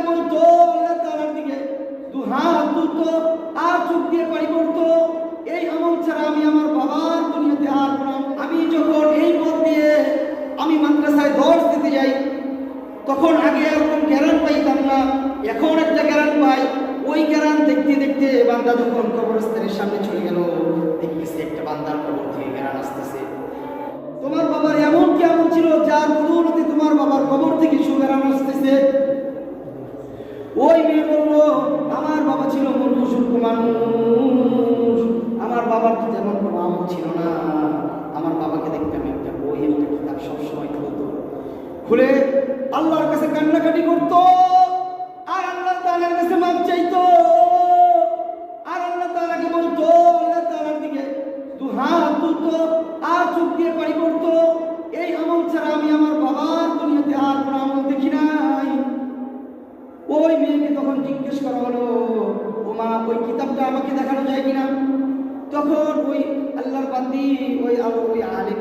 তাআলাকে বলতো তাআলার দিকে দু হাত তুলতো আর চোখ দিয়ে পানি পড়তো এই আমল ছাড়া আমি আমার বাবার দুনিয়াতে আর আমি যখন এই পথ দিয়ে আমি মাদ্রাসায় দর্শ দিতে যাই তখন আগে এরকম গ্যারান পাইতাম না এখন একটা গ্যারান পাই ওই গ্যারান দেখতে দেখতে বান্দা যখন কবরস্থানের সামনে চলে গেল দেখতেছি একটা বান্দার কবর থেকে গ্যারান আসতেছে তোমার বাবার এমন কি আমল ছিল যার বদৌলতে তোমার বাবার কবর থেকে সুগ্যারান আসতেছে? ওই মেয়ে বলল, আমার বাবা ছিল মূর্খ মানুষ আমার বাবার তো তেমন কোনো আমল ছিল না। আমার বাবাকে দেখতাম একটা বই একটা কিতাব সবসময় খুলতো। খুলে আল্লাহর কাছে কান্নাকাটি করতো। আর আল্লাহ তাআলার কাছে মাপ চাইতো। আর আল্লাহ তাআলাকে বলতো, আল্লাহ তাআলার দিকে দু হাত তুলতো। আর চোখ দিয়ে পানি ওই মেয়েকে তখন জিজ্ঞেস করা হলো ও মা ওই কিতাবটা আমাকে দেখানো যায় কিনা? তখন ওই আল্লাহর বান্দি, ওই ওই আলেমকে